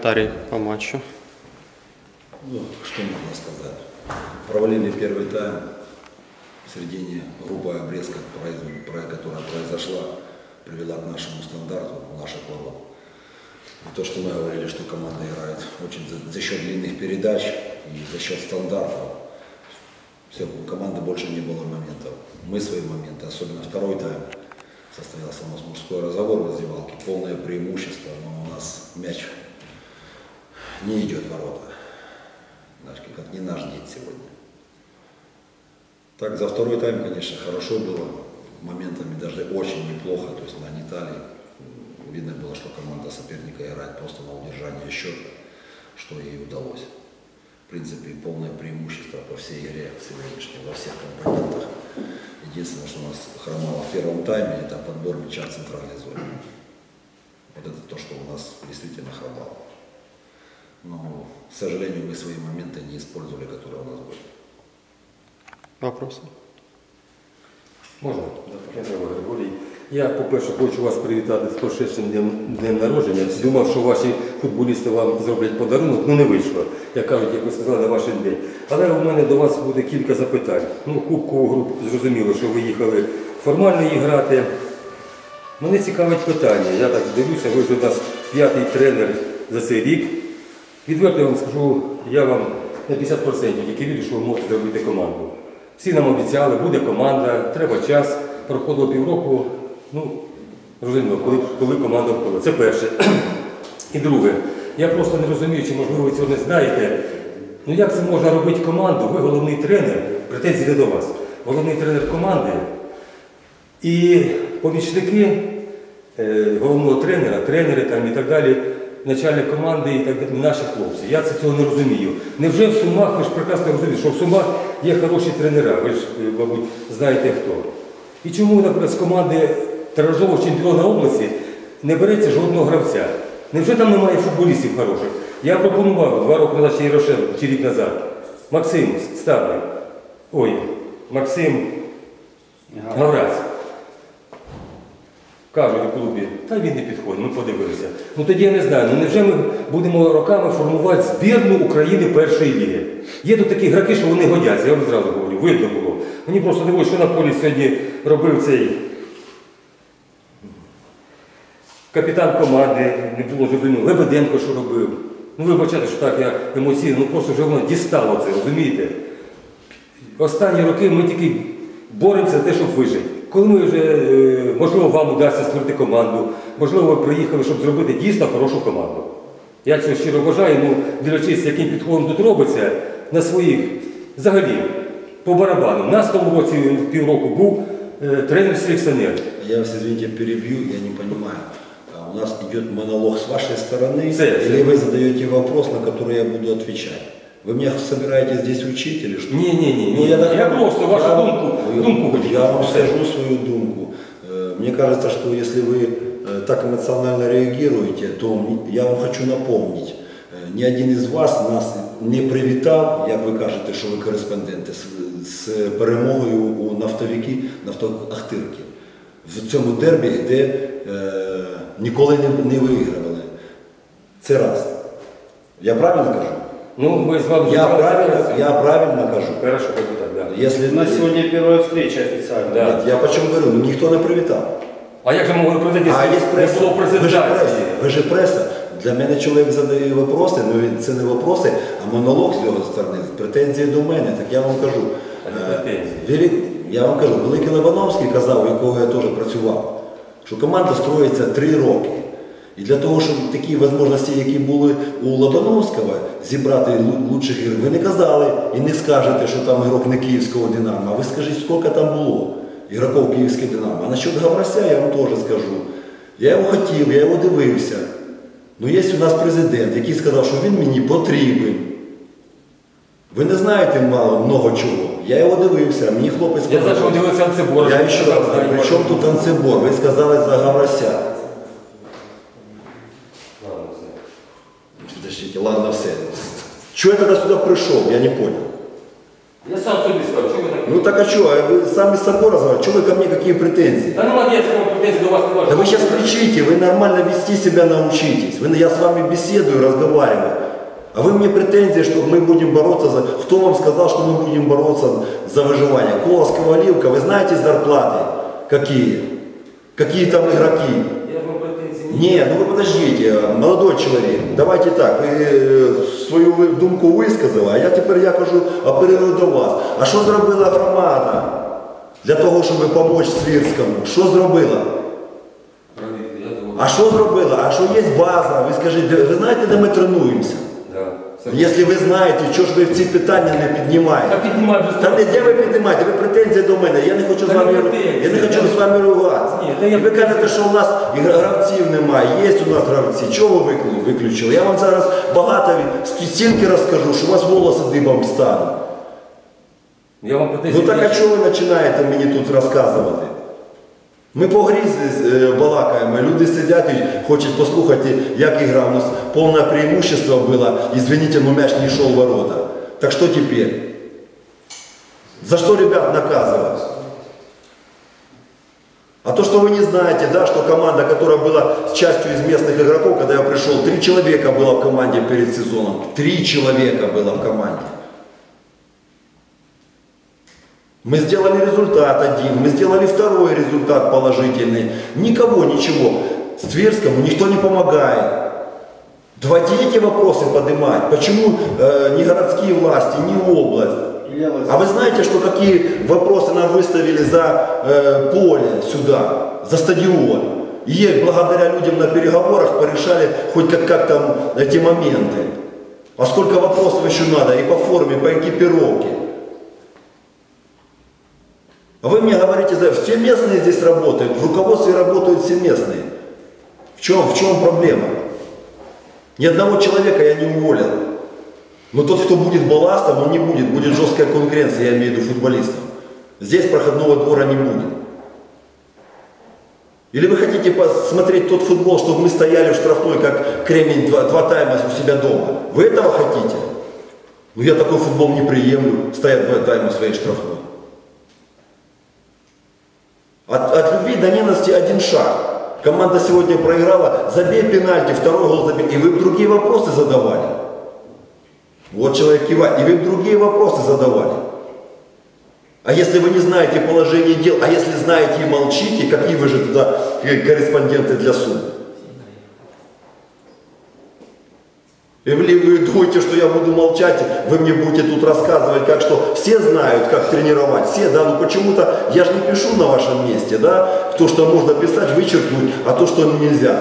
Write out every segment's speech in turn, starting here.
коментарі по матчу. Ну, что можно сказать? Провалили первый тайм. В середине грубая обрезка, которая произошла, привела к нашему стандарту наших ворот. И то, что мы говорили, что команда играет очень за, за счет длинных передач и за счет стандартов. Все, у команды больше не было моментов. Мы свои моменты, особенно второй тайм, состоялся у нас мужской разговор в раздевалке, полное преимущество, но у нас мяч не идет ворота. Знаешь, как не наш день сегодня. Так, за второй тайм, конечно, хорошо было. Моментами даже очень неплохо. То есть нагнетали. Видно было, что команда соперника играет просто на удержание счета, что ей удалось. В принципе, полное преимущество по всей игре сегодняшней, во всех компонентах. Единственное, что у нас хромало в первом тайме, это подбор мяча в центральной зоне. Вот это то, что у нас действительно хромало. Но, к сожалению, мы свои моменты не использовали, которые у нас были. Вопроси? Можна? Петро Григорій. Я, по-перше, хочу вас привітати з прошедшим днем, днем народження. Думав, що ваші футболісти вам зроблять подарунок, ну не вийшло. Як кажуть, як ви сказали, на ваш день. Але у мене до вас буде кілька запитань. Ну, кубкову групу зрозуміло, що ви їхали формально її грати. Мене цікавить питання. Я так дивлюся, ви вже у нас п'ятий тренер за цей рік. Відверто я вам скажу, я вам на 50% тільки вірю, що ви можете зробити команду. Всі нам обіцяли, буде команда, треба час. Проходило півроку. Ну, розуміло, коли, коли команда входила. Це перше. І друге, я просто не розумію, чи можливо ви цього не знаєте. Ну як це можна робити команду? Ви головний тренер, претензії до вас. Головний тренер команди. І помічники е, головного тренера, тренери там і так далі, начальник команди і так далі, наші хлопці. Я це цього не розумію. Невже в Сумах, ви ж прекрасно розумієте, що в Сумах є хороші тренера, ви ж, е, мабуть, знаєте хто. І чому, наприклад, з команди тиражового чемпіона області не береться жодного гравця? Невже там немає футболістів хороших? Я пропонував два роки назад ще Ярошев, чи рік назад. Максим Ставник. Ой, Максим Гавраць. Кажуть у клубі, та він не підходить, ми подивилися. Ну тоді я не знаю, ну невже ми будемо роками формувати збірну України першої ліги? Є тут такі граки, що вони годяться, я вам зразу говорю, видно було. Мені просто дивилось, що на полі сьогодні робив цей капітан команди, не було зрозуміло, Лебеденко, що робив. Ну вибачайте, що так я емоційно, ну просто вже воно дістало це, розумієте? Останні роки ми тільки боремося за те, щоб вижити. Коли ми вже, е, можливо, вам вдасться створити команду, можливо, ви приїхали, щоб зробити дійсно хорошу команду. Я цього щиро бажаю, ну, дивлячись, яким підходом тут робиться, на своїх, взагалі, по барабану. У нас в тому році півроку був е, тренер-селекціонер. Я вас, извините, перебью, я не понимаю. А У нас идет монолог с вашей стороны, Це- це- или вы задаете вопрос, на который я буду отвечать? Вы меня собираетесь здесь учить или что? Ні, ні, ні, Ну, ні. я, так Я понял. просто вашу Я- думку, я- думку хотів. Я вам Все. скажу свою думку. Э, Мне кажется, что если вы э, так эмоционально реагируете, то м- я вам хочу напомнить, э, ни один із вас нас не привітав, як ви кажете, що ви кореспонденти, з, з перемогою у нафтовики, нафтоахтирки. В цьому дербі, де е, ніколи не, не вигравали. Це раз. Я правильно кажу? Ну, ми з вами Я правильно, я правильно кажу. Хорошо, как бы так, да. Если, У нас сегодня первая встреча официально. Да. Нет, я почему говорю, ну ніхто не привітав. А як же ми президент? А є преса. Було Ви ж преса. презентації. Ви ж преса. Для мене чоловік задає вопроси, ну він- це не вопроси, а монолог з його сторони, претензії до мене. Так я вам кажу. А не е, претензії. Велик, я вам кажу, Великий Лебановський казав, у якого я теж працював, що команда строїться три роки. І для того, щоб такі можливості, які були у Лобановського, зібрати лу- лучших ігор, ви не казали і не скажете, що там ігрок не київського Динамо, а ви скажіть, скільки там було ігроків київського Динамо. А насчет Гаврася я вам теж скажу. Я його хотів, я його дивився. Ну є у нас президент, який сказав, що він мені потрібен. Ви не знаєте мало много чого. Я його дивився, мені хлопець Я знаю, що ви дивилися Анцебора. Я ще раз при чому тут танцебор? Ви сказали за Гаврася. Чего я тогда сюда пришел? Я не понял. Я сам собі сказав, що ви так Ну Ну так а что, вы сами с собой разговариваете, что вы ко мне какие претензии? Та нема ніяких претензій до вас не Да вы сейчас кричите, вы нормально вести себя научитесь. Вы, я с вами беседую, разговариваю. А вы мне претензии, что мы будем бороться за... Кто вам сказал, что мы будем бороться за выживание? Колос, Коваливка, вы знаете зарплаты какие? Какие там игроки? Не ну вы подождите, молодой человек, давайте так, ви е, свою думку висказали, а я тепер я кажу, оперирую до вас. А що зробила громада для того, щоб допомогти Свірському? Що зробила? А що зробила? А що є база? Ви скажіть, ви знаєте, де ми тренуємося? Якщо ви знаєте, чого ж ви ці питання не піднімаєте? Та не де ви піднімаєте, ви претензії до мене. Я не хочу з вами я не хочу з вами ругатися. Ви кажете, що у нас гравців немає, є у нас гравці. Чого ви виклю- виключили? Я вам зараз багато стільки розкажу, що у вас волоси дибом стануть. Я вам Ну так а чого ви починаєте мені тут розказувати? Ми по грі з- е, балакаємо, люди сидять і хочуть послухати, як ігра. У нас повне преимущество було, извините, но мяч не йшов в ворота. Так що тепер? За что ребят наказывать? А то, что вы не знаете, да, что команда, которая была с частью из местных игроков, когда я пришел, три человека было в команде перед сезоном. Три человека было в команде. Мы сделали результат один, мы сделали второй результат положительный. Никого, ничего. Тверскому никто не помогает. Давайте эти вопросы поднимать. Почему э, ни городские власти, ни область? А вы знаете, что какие вопросы нам выставили за э, поле сюда, за стадион? И благодаря людям на переговорах порешали хоть как, как там эти моменты. А сколько вопросов еще надо и по форме, по экипировке. Вы мне говорите, все местные здесь работают, в руководстве работают все местные. В чем, в чем проблема? Ни одного человека я не уволил. Но тот, кто будет балластом, он не будет. Будет жесткая конкуренция, я имею в виду футболистов. Здесь проходного двора не будет. Или вы хотите посмотреть тот футбол, чтобы мы стояли в штрафной, как кремень, два, два тайма у себя дома? Вы этого хотите? Ну я такой футбол не приемлю, стоять два тайма в своей штрафной. До ненависти один шаг. Команда сегодня проиграла, забей пенальти, второй гол забей. И вы другие вопросы задавали. Вот человек кивает. И вы другие вопросы задавали. А если вы не знаете положение дел, а если знаете и молчите, какие вы же тогда корреспонденты для суда? И вы, думаете, что я буду молчать, вы мне будете тут рассказывать, как что все знают, как тренировать, все, да, ну почему-то я же не пишу на вашем месте, да, то, что можно писать, вычеркнуть, а то, что нельзя.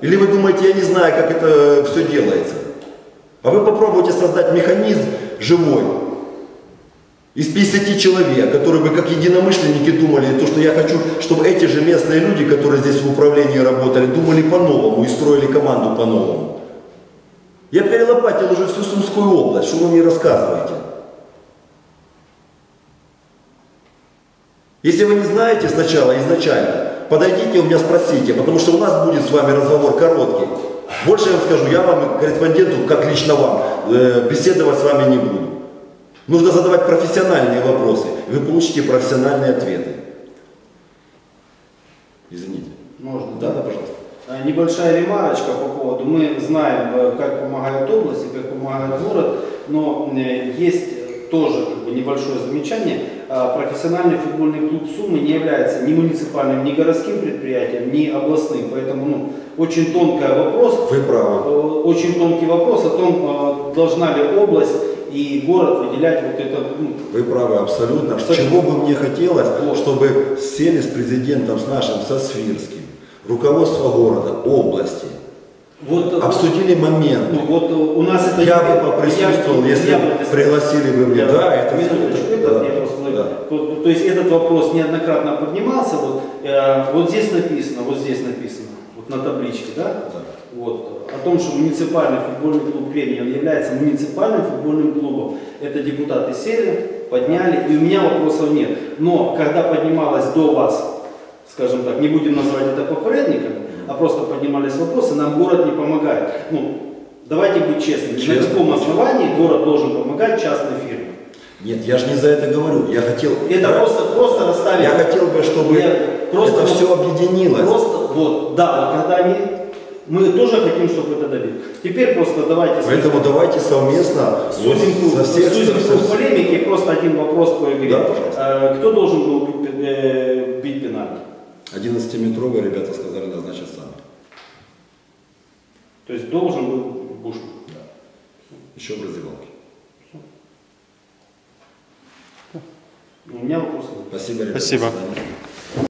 Или вы думаете, я не знаю, как это все делается. А вы попробуйте создать механизм живой, из 50 человек, которые бы как единомышленники думали, то, что я хочу, чтобы эти же местные люди, которые здесь в управлении работали, думали по-новому и строили команду по-новому. Я перелопатил уже всю Сумскую область, что вы мне рассказываете? Если вы не знаете сначала, изначально, подойдите у меня спросите, потому что у нас будет с вами разговор короткий. Больше я вам скажу, я вам, корреспонденту, как лично вам, э, беседовать с вами не буду. Нужно задавать профессиональные вопросы, и вы получите профессиональные ответы. Извините. Можно, Да, да, пожалуйста. А, Небольшая ремарочка по поводу. Мы знаем, э, как помогает область и как помогает город, но э, есть тоже как бы, небольшое замечание. Профессиональный футбольный клуб Сумы не является ни муниципальным, ни городским предприятием, ни областным. Поэтому ну, очень тонкий вопрос, Вы правы. э, очень тонкий вопрос о том, э, должна ли область и город выделять вот это ну, Вы правы абсолютно. Кстати, Чего бы мне хотелось, чтобы сели с президентом, с нашим, со Свирским, руководство города, области, вот, э, обсудили момент. ну, вот э, у нас это Я бы поприсутствовал, я- если я бы пригласили бы меня. Я- Да, это минуточку, это да, я да. то, то есть этот вопрос неоднократно поднимался. Вот, э, вот здесь написано, вот здесь написано, вот на табличке, да? Да. Вот, э, о том, что муниципальный футбольный клуб Кремний он является муниципальным футбольным клубом. Это депутаты сели, подняли, и у меня вопросов нет. Но когда поднималось до вас, скажем так, не будем называть это попередником, а просто поднимались вопросы, нам город не помогает. Ну, давайте быть честными. Честно. На каком основании город должен помогать частной фирме? Нет, я же не за это говорю. Я хотел... Это просто, просто расставить. Я хотел бы, чтобы Нет, просто это все объединилось. Просто, вот, да, вот когда они, мы тоже хотим, чтобы это добить. Теперь просто давайте Поэтому давайте совместно вот сузим круг, со всех сузим со- круг полемики, просто один вопрос по игре. Да, пожалуйста. Э, Кто должен был бить, э, бить пенальти? 11-метровые ребята сказали назначат сами. То есть должен был Бушман. Еще в раздевалке. У меня вопросов нет. Спасибо, ребята. Спасибо.